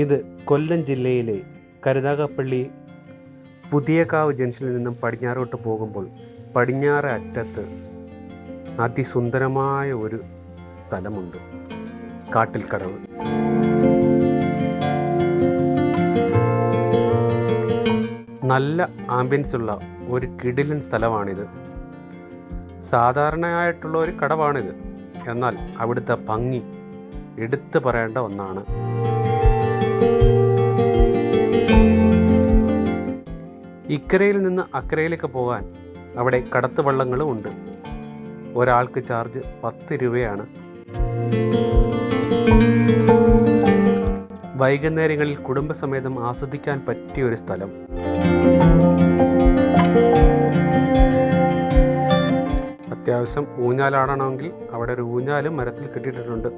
ഇത് കൊല്ലം ജില്ലയിലെ കരുനാഗപ്പള്ളി പുതിയകാവ് ജംഗ്ഷനിൽ നിന്നും പടിഞ്ഞാറോട്ട് പോകുമ്പോൾ പടിഞ്ഞാറ് അറ്റത്ത് അതിസുന്ദരമായ ഒരു സ്ഥലമുണ്ട്. കാട്ടിൽ കടവ് നല്ല ആംബിയൻസ് ഉള്ള ഒരു കിടിലൻ സ്ഥലമാണിത്. സാധാരണയായിട്ടുള്ള ഒരു കടവാണിത്. എന്നാൽ അവിടുത്തെ ഭംഗി എടുത്തു പറയേണ്ട ഒന്നാണ്. ഇക്കരയിൽ നിന്ന് അക്കരയിലേക്ക് പോകാൻ അവിടെ കടത്ത് വള്ളങ്ങളും ഉണ്ട്. ഒരാൾക്ക് ചാർജ് പത്ത് രൂപയാണ്. വൈകുന്നേരങ്ങളിൽ കുടുംബസമേതം ആസ്വദിക്കാൻ പറ്റിയ ഒരു സ്ഥലം. അത്യാവശ്യം ഊഞ്ഞാലാടണമെങ്കിൽ അവിടെ ഒരു ഊഞ്ഞാലും മരത്തിൽ കെട്ടിയിട്ടിട്ടുണ്ട്.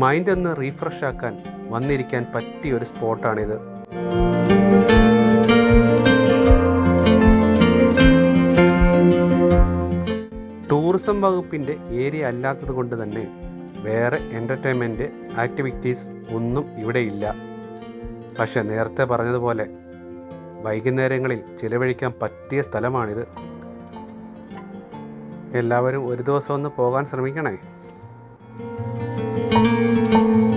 മൈൻഡ് ഒന്ന് റീഫ്രഷ് ആക്കാൻ വന്നിരിക്കാൻ പറ്റിയ ഒരു സ്പോട്ടാണിത് ടൂറിസം വകുപ്പിന്റെ ഏരിയ അല്ലാത്തത് കൊണ്ട് തന്നെ വേറെ എന്റർടൈൻമെന്റ് ആക്ടിവിറ്റീസ് ഒന്നും ഇവിടെ ഇല്ല. പക്ഷെ നേരത്തെ പറഞ്ഞതുപോലെ വൈകുന്നേരങ്ങളിൽ ചിലവഴിക്കാൻ പറ്റിയ സ്ഥലമാണിത്. എല്ലാവരും ഒരു ദിവസം ഒന്ന് പോകാൻ ശ്രമിക്കണേ. Música